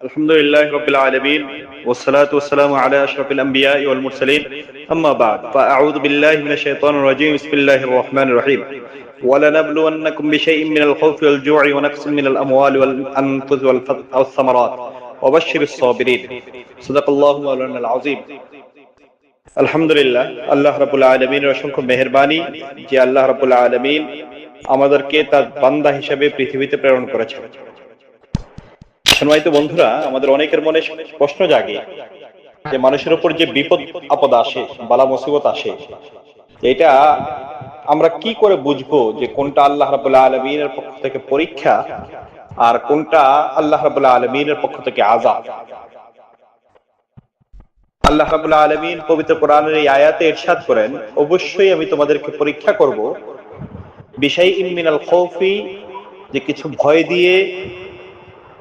الحمد لله رب العالمين والصلاة والسلام على أشرف الأنبياء والمرسلين أما بعد فأعوذ بالله من الشيطان الرجيم بسم الله الرحمن الرحيم ولنبلونكم بشيء من الخوف والجوع ونقص من الأموال والأنفس والف- والثمرات وبشر الصابرين صدق الله مولانا العظيم আলহামদুলিল্লাহ আল্লাহ রাবুল আলমিনের অসংখ্য মেহরবানি যে আল্লাহ রাবুল আলমিন আমাদেরকে তার বান্দা হিসেবে পৃথিবীতে প্রেরণ করেছেন সম্মানিত বন্ধুরা, আমাদের অনেকের মনে প্রশ্ন জাগে যে মানুষের উপর যে বিপদ, আপদ আসে, বালা মুসিবত আসে, এটা আমরা কি করে বুঝব যে কোনটা আল্লাহ রাবুল্লাহ আলমিনের পক্ষ থেকে পরীক্ষা আর কোনটা আল্লাহ রাবুল্লাহ আলমিনের পক্ষ থেকে আজাদ আল্লাহ রাবুল্লাহ আলমিন পবিত্র কোরআনের এই আয়াতে ইরশাদ করেন, অবশ্যই আমি তোমাদেরকে পরীক্ষা করব বিষয় ইমিনাল খৌফি, যে কিছু ভয় দিয়ে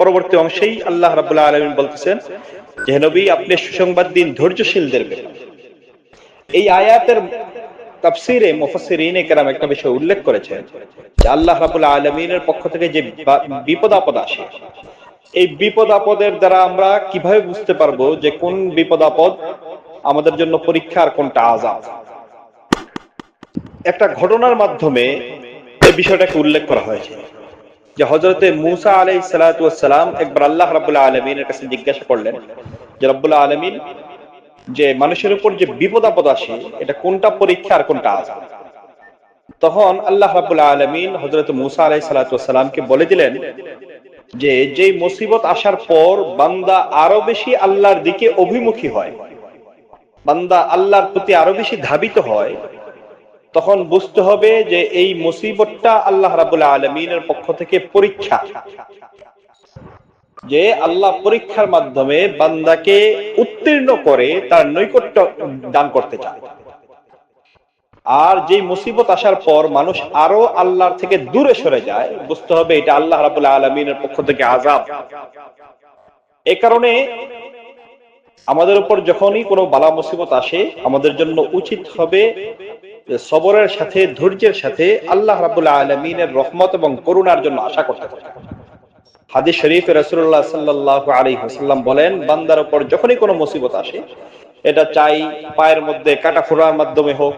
পরবর্তী অংশেই আল্লাহ বলতেছেন যে নবী, আপনি সুসংবাদ দিন এই আয়াতের তাফসিরে মুফাসসিরিনে একটা বিষয় উল্লেখ করেছেন যে, আল্লাহ পক্ষ থেকে যে বিপদ আপদ আসে, এই বিপদ আপদের দ্বারা আমরা কীভাবে বুঝতে পারব যে কোন বিপদ আপদ আমাদের জন্য পরীক্ষা আর কোনটা আজাদ একটা ঘটনার মাধ্যমে এই বিষয়টাকে উল্লেখ করা হয়েছে। যে হজরতে মুসা আলাই সালাম একবার আল্লাহ রাবুল্লাহ আলমিনের কাছে জিজ্ঞাসা করলেন যে রব্বুল্লাহ আলমিন, যে মানুষের উপর যে বিপদ আপদ আসে, এটা কোনটা পরীক্ষা আর কোনটা আজাদ তখন আল্লাহ রাবুল্লাহ আলমিন হজরত মুসা আলাই সালাতামকে বলে দিলেন যে, যেই মুসিবত আসার পর বান্দা আরও বেশি আল্লাহর দিকে অভিমুখী হয়, বান্দা আল্লাহর প্রতি আরও বেশি ধাবিত হয় তখন বুঝতে হবে যে এই মুসিবতটা আল্লাহ রাবুল্লাহ আলমিনের পক্ষ থেকে পরীক্ষা। যে আল্লাহ পরীক্ষার মাধ্যমে বান্দাকে উত্তীর্ণ করে তার নৈকট্য দান করতে চায়। আর যে মুসিবত আসার পর মানুষ আরও আল্লাহর থেকে দূরে সরে যায়, বুঝতে হবে এটা আল্লাহ রাবুল্লাহ আলমিনের পক্ষ থেকে আজাব এ কারণে আমাদের উপর যখনই কোনো বালা মুসিবত আসে, আমাদের জন্য উচিত হবে সবরের সাথে, ধৈর্যের সাথে আল্লাহ রাবুল্লাহ আলমিনের রহমত এবং করুণার জন্য আশা করতে থাকে হাদিস শরীফ রসুল্লাহ সাল্লাহ আলী হাসাল্লাম বলেন, বান্দার উপর যখনই কোনো মুসিবত আসে, এটা চাই পায়ের মধ্যে কাটা ফোড়ার মাধ্যমে হোক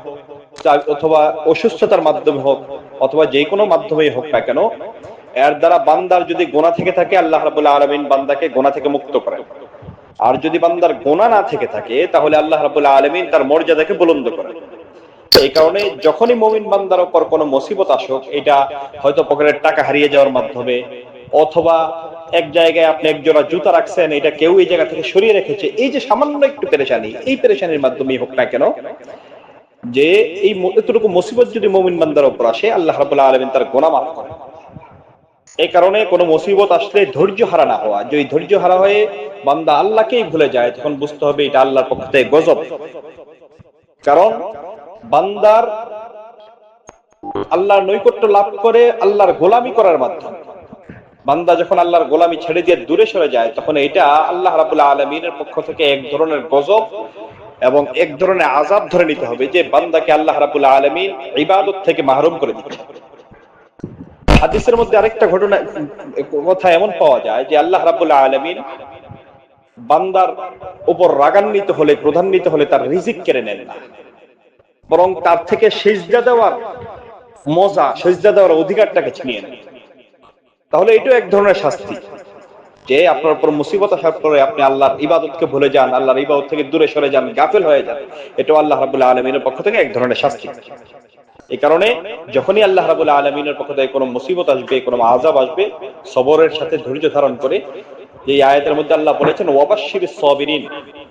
অথবা অসুস্থতার মাধ্যমে হোক, অথবা যে কোনো মাধ্যমে হোক না কেন, এর দ্বারা বান্দার যদি গোনা থেকে থাকে, আল্লাহ রাবুল্লাহ আলমিন বান্দাকে গোনা থেকে মুক্ত করেন। আর যদি বান্দার গোনা না থেকে থাকে, তাহলে আল্লাহ রাবুল্লাহ আলমিন তার মর্যাদাকে বুলন্দ করেন। এই কারণে যখনই মমিন বান্দার উপর কোনো মুসিবত আসুক, এটা হয়তো পকেটের টাকা হারিয়ে যাওয়ার মাধ্যমে, অথবা এক জায়গায় আপনি এক জোড়া জুতা রাখছেন, এটা কেউ এই জায়গা থেকে সরিয়ে রেখেছে, এই যে সামান্য একটু পেরেশানি, এই পেরেশানির মাধ্যমে হোক না কেন, যে এই এতটুকু মুসিবত যদি মমিন বান্দার উপর আসে, আল্লাহ রাবুল্লাহ আলমিন তার গোনা মাফ করেন। এই কারণে কোনো মুসিবত আসলে ধৈর্য হারা না হওয়া, যদি ধৈর্য হারা হয়ে বান্দা আল্লাহকেই ভুলে যায়, তখন বুঝতে হবে এটা আল্লাহর পক্ষ থেকে গজব। কারণ বান্দার আল্লাহর নৈকট্য লাভ করে আল্লাহর গোলামি করার মাধ্যমে। বান্দা যখন আল্লাহর গোলামি ছেড়ে দিয়ে দূরে সরে যায়, তখন এটা আল্লাহ রাবুল্লাহ আলমিনের পক্ষ থেকে এক ধরনের গজব এবং এক ধরনের আজাব ধরে নিতে হবে যে বান্দাকে আল্লাহ রাবুল্লাহ আলমিন ইবাদত থেকে মাহরুম করে দিচ্ছে। হাদিসের মধ্যে আরেকটা ঘটনা, কথা এমন পাওয়া যায় যে আল্লাহ রাবুল্লাহ আলমিন বান্দার উপর রাগান্বিত হলে প্রধান্বিত হলে তার রিজিক কেড়ে নেন না। বরং তার থেকে সেজদা দেওয়ার মজা, সেজদা দেওয়ার অধিকারটাকে ছিনিয়ে নেন তাহলে এটাও এক ধরনের শাস্তি। যে আপনার উপর মুসিবত আসার পরে আপনি আল্লাহর ইবাদতকে ভুলে যান, আল্লাহর ইবাদত থেকে দূরে সরে যান, গাফেল হয়ে যান, এটাও আল্লাহ রাবুল্লাহ আলমিনের পক্ষ থেকে এক ধরনের শাস্তি। এই কারণে যখনই আল্লাহ রাবুল্লাহ আলমিনের পক্ষ থেকে কোনো মুসিবত আসবে, কোনো আজাব আসবে, সবরের সাথে ধৈর্য ধারণ করে এই আয়াতের মধ্যে আল্লাহ বলেছেন ওয়াবাশির সবিরিন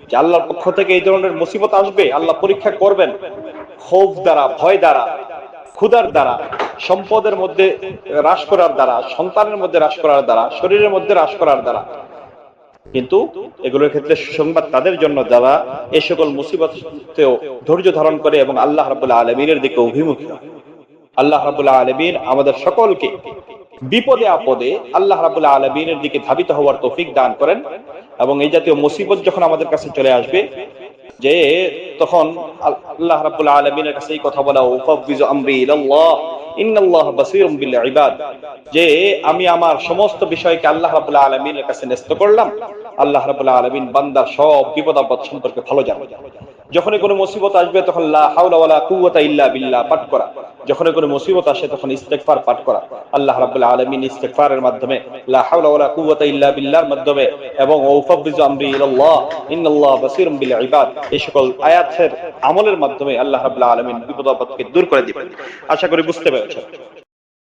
যে আল্লাহর পক্ষ থেকে এই ধরনের মুসিবত আসবে, আল্লাহ পরীক্ষা করবেন। ক্ষোভ দ্বারা, ভয় দ্বারা, ক্ষুধার দ্বারা, সম্পদের মধ্যে হ্রাস করার দ্বারা, সন্তানের মধ্যে হ্রাস করার দ্বারা, শরীরের মধ্যে হ্রাস করার দ্বারা। কিন্তু এগুলোর ক্ষেত্রে সুসংবাদ তাদের জন্য যারা এ সকল মুসিবতেও ধৈর্য ধারণ করে এবং আল্লাহ রাবুল্লাহ আলমীর দিকে অভিমুখী আল্লাহ রাবুল্লাহ আলমিন আমাদের সকলকে বিপদে আপদে আল্লাহ রাবুল্লাহ আলমিনের দিকে ধাবিত হওয়ার তৌফিক দান করেন এবং এই জাতীয় মুসিবত যখন আমাদের কাছে চলে আসবে যে তখন আল্লাহ রাব্বুল আলমিনের কাছে এই কথা বলা উফাবিজ আমরি ইলাল্লাহ, ইন্নাল্লাহ বাসীরুম বিল ইবাদ। যে আমি আমার সমস্ত বিষয়কে আল্লাহ রাব্বুল আলমিনের কাছে ন্যস্ত করলাম। আল্লাহ রাব্বুল আলমিন বান্দার সব বিপদ আপদ সম্পর্কে ভালো জানে। যখনই কোনো মুসিবত আসবে তখন লা হাওলা ওয়ালা কুওয়াতা ইল্লা বিল্লাহ পাঠ করা। যখনই কোনো মুসিবত আসে, তখন ইস্তেকফার পাঠ করা। আল্লাহ রাব্বুল আলামিন ইস্তেকফারের মাধ্যমে, লা হাওলা ওয়ালা কুওয়াতা ইল্লা বিল্লাহর মাধ্যমে এবং ওয়াফাবিজু আমরি ইলাল্লাহ, ইন্নাল্লাহ বাসীরুম বিল ইবাদ, এই সকল আয়াতের আমলের মাধ্যমে আল্লাহ রাব্বুল আলামিন বিপদ আপদকে দূর করে দিবেন। আশা করি বুঝতে পেরেছেন।